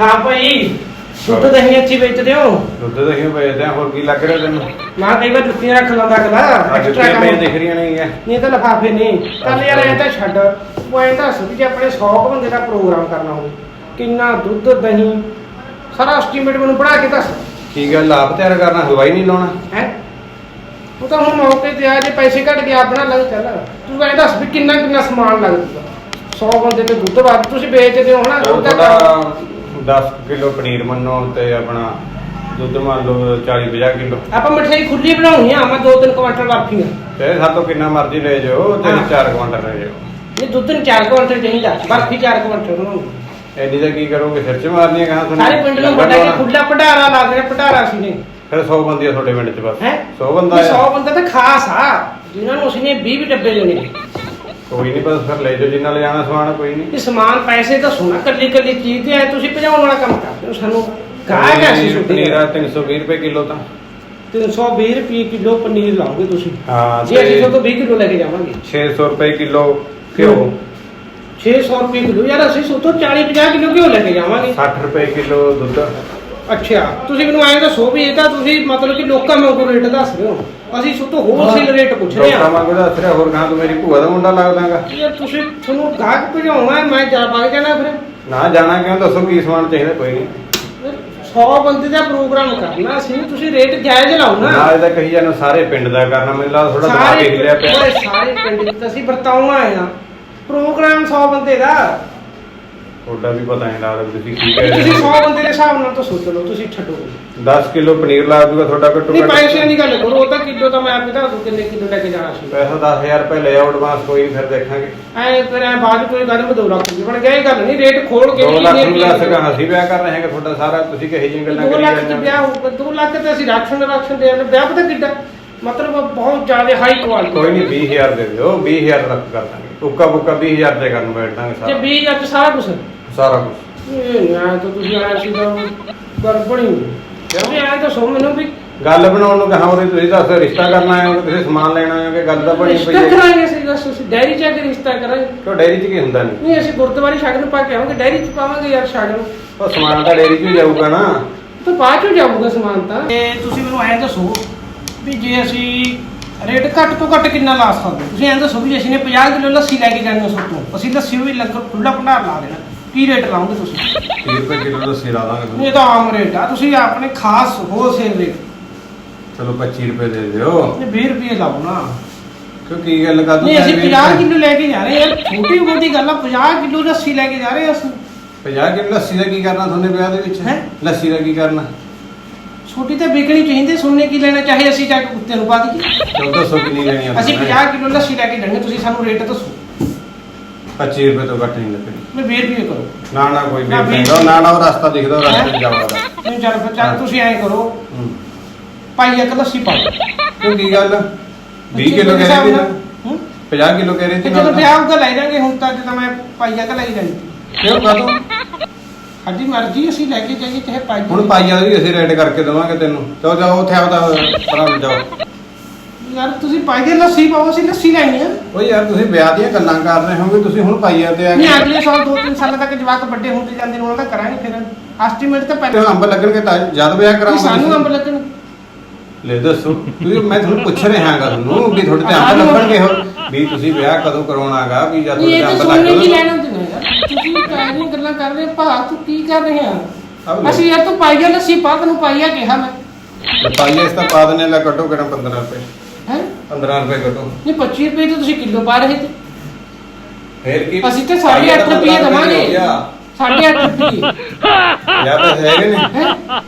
ਹਾਂ ਭਾਈ ਦੁੱਧ ਦਹੀਂ ਅੱਛੀ ਵੇਚਦੇ ਹੋ ਦੁੱਧ ਦਹੀਂ ਵੇਚਦੇ ਆ ਹੋਰ ਕੀ ਲੱਗ ਰਿਹਾ ਤੈਨੂੰ? ਮੈਂ ਕਈ ਵਾਰ ਜੁੱਤੀਆਂ ਰੱਖ ਲੈਂਦਾ ਅਗਲਾ ਅੱਜ ਐਕਸਟਰਾ ਕੀ ਕੰਮ। ਦਿਖ ਰਹੀਆਂ ਨਹੀਂ ਹੈ ਨਹੀਂ ਤਾਂ ਲਫਾਫੇ ਨਹੀਂ ਚੱਲ ਯਾਰ ਐ ਤਾਂ ਛੱਡ। ਉਹ ਐ ਦੱਸ ਵੀ ਜੇ ਆਪਣੇ 100 ਕੁ ਬੰਦੇ ਦਾ ਪ੍ਰੋਗਰਾਮ ਕਰਨਾ ਹੋਵੇ। ਕਿੰਨਾ ਦੁੱਧ ਦਹੀਂ ਸਾਰਾ ਐਸਟੀਮੇਟ ਮੈਨੂੰ ਬਣਾ ਕੇ ਦੱਸ। ਕੀ ਗੱਲ ਆਪ ਤਿਆਰ ਕਰਨਾ ਹਲਵਾਈ ਨਹੀਂ ਲਾਉਣਾ? ਹੈ? ਉਹ ਤਾਂ ਹੁਣ ਮੌਕੇ ਤੇ ਆ ਜੇ ਪੈਸੇ ਘਟ ਗਿਆ ਬਣਾ ਲੈ ਚੱਲ। ਤੂੰ ਐ ਦੱਸ ਵੀ ਕਿੰਨਾ ਕਿੰਨਾ ਸਮਾਨ ਲੱਗਦਾ 100 ਬੰਦੇ ਤੇ ਦੁੱਧ ਵੱਧ ਤੁਸੀਂ ਵੇਚਦੇ ਹੋ ਨਾ ਥੋੜਾ 10 ਕਿਲੋ ਪਨੀਰ ਮੰਨੋ ਤੇ ਆਪਣਾ ਦੁੱਧ ਮੰਨ ਲਓ 40 50 ਕਿਲੋ। ਆਪਾਂ ਮਠਿਆਈ ਖੁੱਲੀ ਬਣਾਉਣੀ ਆ ਮੈਂ ਦੋ ਤਿੰਨ ਕੁਆਂਟਲ ਬਰਫੀਆਂ ਤੇ ਸਾਤੋਂ ਕਿੰਨਾ ਮਰਜ਼ੀ ਲੈ ਜਾਓ ਤੇ ਹਾਂ। 4 ਕੁਆਂਟਲ ਲੈ ਜਾਓ। ਇਹ ਦੁੱਧ ਨੂੰ 4 ਕੁਆਂਟਲ ਚਾਹੀਦਾ ਬਰਫੀ 4 ਕੁਆਂਟਲ ਬਣਾਉਣੀ। ਐਡੀ ਦਾ ਕੀ ਕਰੋਗੇ ਸਿਰ ਚ ਮਾਰਨੀਆਂ ਕਹਾਂ ਤੁਹਾਨੂੰ? ਸਾਰੇ ਪਿੰਡ ਨੂੰ ਵੱਡਾ ਕਿ ਖੁੱਲਾ ਭੰਡਾਰਾ ਲਾ ਦੇਣਾ ਭੰਡਾਰਾ ਸੀ ਨੇ। ਫਿਰ 100 ਬੰਦੇ ਆ ਤੁਹਾਡੇ ਪਿੰਡ ਚ ਬਸ। ਹੈ? 100 ਬੰਦਾ 100 ਆ। ਬੰਦਾ ਤਾਂ ਖਾਸ ਆ ਜਿਨ੍ਹਾਂ ਨੂੰ ਅਸੀਂ ਨੇ 20 ਵੀ ਡੱਬੇ ਲੈਣੇ। ਨੇ। ਕੋਈ ਨਹੀਂ ਬਸ ਫਿਰ ਲੈ ਜਾਓ ਜਿੰਨਾ ਲੈ ਜਾਣਾ ਸਮਾਨ ਕੋਈ ਨਹੀਂ ਇਹ ਸਮਾਨ ਪੈਸੇ ਤਾਂ ਸੋਨਾ ਕੱਲੀ ਕੱਲੀ ਚੀਜ਼ ਤੇ ਐ ਤੁਸੀਂ ਭਜਾਉਣ ਵਾਲਾ ਕੰਮ ਕਰਦੇ ਹੋ ਸਾਨੂੰ ਗਾਹ ਗਿਆ ਸੀ ਪਨੀਰ ਆ 320 ਰੁਪਏ ਕਿਲੋ ਤਾਂ। 320 ਰੁਪਏ ਕਿਲੋ ਪਨੀਰ ਲਾਓਗੇ ਤੁਸੀਂ? ਹਾਂ ਜੇ ਅਸੀਂ ਤੋਂ 20 ਕਿਲੋ ਲੈ ਕੇ ਜਾਵਾਂਗੇ। 600 ਰੁਪਏ ਕਿਲੋ ਘਿਓ। 600 ਰੁਪਏ ਕਿਲੋ ਯਾਰ ਅਸੀਂ ਸੋਤੋਂ 40 50 ਕਿਲੋ ਕਿਉਂ ਲੈ ਕੇ ਜਾਵਾਂਗੇ। 60 ਰੁਪਏ ਕਿਲੋ ਦੁੱਧ। ਅੱਛਾ ਤੁਸੀਂ ਮੈਨੂੰ ਐਂ ਦੱਸੋ ਵੀ ਇਹ ਤਾਂ ਤੁਸੀਂ ਮਤਲਬ ਕਿ ਲੋਕਾਂ ਵਾਂਗੂ ਰੇਟ ਦੱਸ ਰਹੇ ਹੋ। ਅਸੀਂ ਸੋਤੋਂ ਹੋਲਸੇਲ ਰੇਟ ਪੁੱਛ ਰਹੇ ਲੋਕਾਂ ਹਾਂ। ਵਾਂਗੂ ਦੱਸ ਰਿਹਾ ਹੋਰ ਕਹਾਂ ਤੂੰ ਮੇਰੀ ਭੂਆ ਦਾ ਮੁੰਡਾ ਲੱਗਦਾਗਾ ਯਾਰ ਤੁਸੀਂ ਤੁਹਾਨੂੰ ਗਾਹਕ ਭਜਾਉਣਾ ਮੈਂ ਜਾ ਵਗ ਜਾਣਾ ਫਿਰ। ਨਾ ਜਾਣਾ ਕਿਉਂ ਦੱਸੋ ਕੀ ਸਮਾਨ ਚਾਹੀਦਾ ਕੋਈ ਨਹੀਂ। 100 ਬੰਦੇ ਦਾ ਪ੍ਰੋਗਰਾਮ ਕਰਨਾ ਸੀ ਤੁਸੀਂ ਰੇਟ ਜਾਇਜ਼ ਲਾਓ ਨਾ। ਨਾ ਇਹਦਾ ਕਹੀ ਜਾਨੂੰ ਸਾਰੇ ਪਿੰਡ ਦਾ ਕਰਨਾ ਮੈਨੂੰ ਲੱਗਦਾ ਥੋੜਾ ਦਿਮਾਗ ਸਾਰੇ ਹਿੱਲ ਰਿਹਾ ਪਿਆ। ਸਾਰੇ ਪਿੰਡ ਵਿੱਚ ਅਸੀਂ ਵਰਤਾਉਣਾ ਆ। ਪ੍ਰੋਗਰਾਮ 100 ਬੰਦੇ ਦਾ। ਤੁਹਾਡਾ ਵੀ ਪਤਾ ਨਹੀਂ ਲੱਗਦਾ ਵੀ ਤੁਸੀਂ ਕੀ ਕਹਿ ਤੁਸੀਂ ਰਹੇ 100 ਹੋ। ਬੰਦੇ ਦੇ ਹਿਸਾਬ ਨਾਲ ਤਾਂ ਸੋਚ ਲਓ ਤੁਸੀਂ ਛੱਡੋ 10 ਕਿਲੋ ਪਨੀਰ ਲਾ ਦੂਗਾ ਤੁਹਾਡਾ ਘੱਟੋ ਨਹੀਂ ਘੱਟ। ਪੈਸਿਆਂ ਦੀ ਗੱਲ ਕਰੋ ਉਹ ਤਾਂ ਕਿਲੋ ਤਾਂ ਮੈਂ ਆਪੇ ਦੱਸ ਦੂੰ ਕਿੰਨੇ ਕਿਲੋ ਲੈ ਕੇ ਜਾਣਾ ਸੀ। ਪੈਸਾ 10000 ਰੁਪਏ ਲੈ ਆਓ ਐਡਵਾਂਸ ਕੋਈ ਨਹੀਂ ਫਿਰ ਦੇਖਾਂਗੇ। ਐ ਫਿਰ ਐ ਬਾਅਦ ਚ ਕੋਈ ਗੱਲ ਮੈਂ 2 ਲੱਖ ਦੀ ਬਣ ਗਿਆ ਇਹ ਗੱਲ ਨਹੀਂ ਰੇਟ ਖੋਲ ਕੇ 2 ਲੱਖ ਨੂੰ ਦੱਸ ਕੇ ਹੱਸੀ ਵਿਆਹ ਕਰ ਰਹੇ ਹੈਗੇ ਤੁਹਾਡਾ ਸਾਰਾ ਤੁਸੀਂ ਕਹੀ ਜਿਹੀਆਂ ਗੱਲਾਂ 2 ਕਰੀ ਲੱਖ ਜਾਂਦੇ ਵਿਆਹ ਹੋਊਗਾ 2 ਲੱਖ ਤੇ ਅਸੀਂ ਰਾਸ਼ਨ ਰਾਸ਼ਨ ਦੇ ਵਿਆਹ ਪਤਾ ਕਿੱਡਾ? ਮਤਲਬ ਬਹੁਤ ਜ਼ਿਆਦਾ ਹਾਈ ਕੁਆਲਿਟੀ ਕੋਈ ਨਹੀਂ 20000 ਦੇ ਦਿਓ 20000 ਤੱਕ ਕਰ ਦਾਂਗੇ। ਉੱਕਾ ਬੁੱਕਾ 20000 ਤੇ ਕਰਨ ਬੈਠ ਦਾਂਗੇ ਤੇ ਸਾਰਾ 20 ਲੱਖ ਸਾਰਾ ਕੁਝ ਸਾਰਾ ਕੁਝ ਇਹ ਨਾ ਤਾਂ ਤੁਸੀਂ ਆਇਆ ਸੀ ਤਾਂ ਗੱਲ ਬਣੀ ਕਿਉਂਕਿ ਆਇਆ ਤਾਂ ਸੋ ਮੈਨੂੰ ਵੀ ਗੱਲ ਬਣਾਉਣ ਨੂੰ ਕਹਾਂ ਉਹਦੇ ਤੁਸੀਂ ਦੱਸ ਰਿਸ਼ਤਾ ਕਰਨਾ ਹੈ ਤੁਸੀਂ ਸਮਾਨ ਲੈਣਾ ਹੈ ਕਿ ਗੱਲ ਤਾਂ ਬਣੀ ਪਈ ਰਿਸ਼ਤਾ ਹੈ ਕਰਾਂਗੇ ਅਸੀਂ ਦੱਸੋ ਅਸੀਂ ਡੈਰੀ ਚ ਆ ਕੇ ਰਿਸ਼ਤਾ ਕਰਾਂਗੇ। ਕਿਉਂ ਡੇਰੀ 'ਚ ਕੀ ਹੁੰਦਾ ਨਹੀਂ ਨਹੀਂ ਅਸੀਂ ਗੁਰਦੁਆਰੇ ਸ਼ਗਨ ਪਾ ਕੇ ਆਵਾਂਗੇ ਡੈਰੀ ਚ ਪਾਵਾਂਗੇ ਯਾਰ ਸ਼ਗਨ। ਉਹ ਸਮਾਨ ਤਾਂ ਡੇਰੀ 'ਚ ਹੀ ਜਾਊਗਾ ਨਾ। ਤਾਂ ਬਾਅਦ ਚੋਂ ਜਾਊਗਾ ਸਮਾਨ ਤਾਂ। ਤੇ ਤੁਸੀਂ ਮੈਨੂੰ ਐਂ ਦੱਸੋ ਵੀ ਜੇ ਅਸੀਂ ਰੇਟ ਘੱਟ ਤੋਂ ਘੱਟ ਕਿੰਨਾ ਲਾ ਸਕਦੇ? ਤੁਸੀਂ ਐਂ ਦੱਸੋ ਵੀ ਜੇ ਅਸੀਂ ਨੇ 50 ਕਿਲੋ ਲੱਸੀ ਲੈ ਕੇ ਜਾਣੀ ਉਸ ਤੋਂ ਅਸੀਂ ਲੱਸੀ ਵੀ ਲੰਗਰ ਖੁੱਲਾ ਭੰਡਾਰ ਲਾ ਦੇਣਾ। ਕੀ ਰੇਟ ਲਾਉਂਗੇ ਤੁਸੀਂ? 30 ਰੁਪਏ ਕਿਲੋ ਦਾ ਸਿਰਾ ਦਾਂਗੇ ਇਹ ਤਾਂ ਆਮ ਰੇਟ ਆ। ਤੁਸੀਂ ਆਪਣੇ ਖਾਸ ਹੋਲਸੇਲ ਰੇਟ ਚਲੋ 25 ਰੁਪਏ ਦੇ ਦਿਓ। ਇਹ 20 ਰੁਪਏ ਲਾਓ ਨਾ। ਕਿਉਂ ਕੀ ਗੱਲ ਕਰ ਨਹੀਂ ਅਸੀਂ 50 ਕਿਲੋ ਲੈ ਕੇ ਜਾ ਰਹੇ ਹਾਂ। ਛੋਟੀ ਮੋਟੀ ਗੱਲ ਆ 50 ਕਿਲੋ ਲੱਸੀ ਲੈ ਕੇ ਜਾ ਰਹੇ ਹਾਂ ਅਸੀਂ। 50 ਕਿਲੋ ਲੱਸੀ ਦਾ ਕੀ ਕਰਨਾ ਤੁਹਾਡੇ ਵਿਆਹ ਦੇ ਵਿੱਚ? ਹੈਂ? ਲੱਸੀ ਦਾ ਕੀ ਕਰਨਾ? ਛੋਟੀ ਤਾਂ ਵਿਕਣੀ ਚਾਹੀਦੀ ਸੁਣਨੇ ਕੀ ਲੈਣਾ ਚਾਹੇ ਅਸੀਂ ਜਾ ਕੇ ਕੁੱਤੇ ਨੂੰ ਪਾ ਦਈਏ। ਚਲ ਦੱਸੋ ਕਿੰਨੀ ਲੈਣੀ ਆ ਅਸੀਂ 50 ਕਿਲੋ ਲੱਸੀ ਲੈ ਕੇ ਜਾਣੀ ਤੁਸੀਂ ਸਾਨੂੰ ਰੇਟ ਦੱਸੋ। 25 ਰੁਪਏ ਤੋਂ ਘੱਟ ਨਹੀਂ ਲੱਗਣੀ ਮੈਂ 20 ਰੁਪਏ ਕਰੋ। ਨਾ ਨਾ ਕੋਈ ਨਾ, ਵੀ ਵੀਹ ਨਾ ਨਾ ਉਹ ਰਸਤਾ ਦਿਖਦਾ ਉਹ ਰਸਤੇ 'ਚ ਜਾਵਾਂਗਾ ਨਹੀਂ ਚੱਲ ਫਿਰ ਚੱਲ ਤੁਸੀਂ ਐਂ ਕਰੋ। ਹੂੰ। ਪਾਈ ਇੱਕ ਲੱਸੀ ਪਾ ਦਿਓ। ਕਿਉਂ ਕੀ ਗੱਲ? 20 ਕਿਲੋ ਕਹਿ ਰਹੀ ਸੀ ਨਾ। ਹੂੰ? 50 ਕਿਲੋ ਕਹਿ ਰਹੀ ਤੇ ਸੀ ਨਾ ਵਿਆਹ ਹੋਊਗਾ ਲੈ ਜਾਾਂਗੇ ਹੁਣ ਤਾਂ ਜਦੋਂ ਮੈਂ ਪਾਈਆ ਕ ਲਈ ਜਾਣੀ। ਕਿਉਂ ਕਾਹਤੋਂ? ਸਾਡੀ ਮਰਜ਼ੀ ਅਸੀਂ ਲੈ ਕੇ ਜਾਈਏ ਚਾਹੇ ਪਾਈ ਹੁਣ ਪਾਈਆ ਦਾ ਵੀ ਅਸੀਂ ਰੈਡ ਕਰਕੇ ਦਵਾਂਗੇ ਤੈਨੂੰ। ਚਲੋ ਜਾਓ ਉੱਥੇ ਆਪਦਾ ਪਰਾਂ ਨੂੰ ਜਾਓ। ਯਾਰ ਤੁਸੀਂ ਪਾਈ ਦੇ ਲੱਸੀ ਪਾਓ ਅਸੀਂ ਲੱਸੀ ਲੈਣੀ ਆ। ਓ ਯਾਰ ਤੁਸੀਂ ਵਿਆਹ ਦੀਆਂ ਗੱਲਾਂ ਕਰ ਰਹੇ ਹੋਗੇ ਤੁਸੀਂ ਹੁਣ ਪਾਈਆ ਤੇ ਆ ਨਹੀਂ ਗਏ ਅਗਲੇ ਸਾਲ 2-3 ਸਾਲਾਂ ਤੱਕ ਜਵਾਕ ਵੱਡੇ ਹੁੰਦੇ ਜਾਂਦੇ ਨੇ ਉਹਨਾਂ ਦਾ ਕਰਾਂਗੇ ਫਿਰ। ਐਸਟੀਮੇਟ ਤਾਂ ਤੇ ਪਹਿਲਾਂ ਅੰਬ ਲੱਗਣਗੇ ਤਾਂ ਜਦ ਵਿਆਹ ਕਰਾਉਂਗੇ ਸਾਨੂੰ ਅੰਬ ਲੱਗਣ। ਲੈ ਦੱਸੋ ਤੁਸੀਂ ਮੈਂ ਤੁਹਾਨੂੰ ਪੁੱਛ ਰਿਹਾ ਹਾਂਗਾ ਤੁਹਾਨੂੰ ਵੀ ਤੁਹਾਡੇ ਤੇ ਅੰਬ ਲੱਗਣਗੇ ਹੋ ਵੀ ਤੁਸੀਂ ਵਿਆਹ ਕਦੋਂ ਕਰਾਉਣਾਗਾ ਵੀ ਜਦ ਤੁਹਾਡੇ ਇਹ ਤਾਂ ਅੰਬ ਸੁਣਨੇ ਕੀ ਲੈਣਾ ਯਾਰ। ਕਾਹਦੀਆਂ ਗੱਲਾਂ ਕਰ ਰਹੇ ਭਾ ਤੂੰ ਕੀ ਕਰ ਰਹੇ? ਆਹ। ਅਸੀਂ ਯਾਰ ਤੂੰ ਪਾਈਆ ਲੱਸੀ ਪਾ ਤੈਨੂੰ ਪਾਈਆ ਕਿਹਾ ਮੈਂ। ਪਾਈਆ ਇਸ ਤਾਂ ਪਾ ਦਨੇ ਲਾ ਕੱਟੋ ਕਿਹੜਾ 15 ਰੁਪਏ। ਹੈ? 15 ਰੁਪਏ ਕੱਟੋ ਨਹੀਂ 25 ਰੁਪਏ ਤੇ ਤੁਸੀਂ ਕਿਲੋ ਪਾ ਰਹੇ ਤੇ ਫੇਰ ਕੀ? ਅਸੀਂ ਤੇ ਪਾਈਆ 8.5 ਤਾਂ ਰੁਪਏ 15 ਦਵਾਂਗੇ ਹੋ ਗਿਆ। 8.5 ਰੁਪਏ। ਪੰਜਾਹ ਪੈਸੇ ਹੈਗੇ ਨੇ। ਹੈ?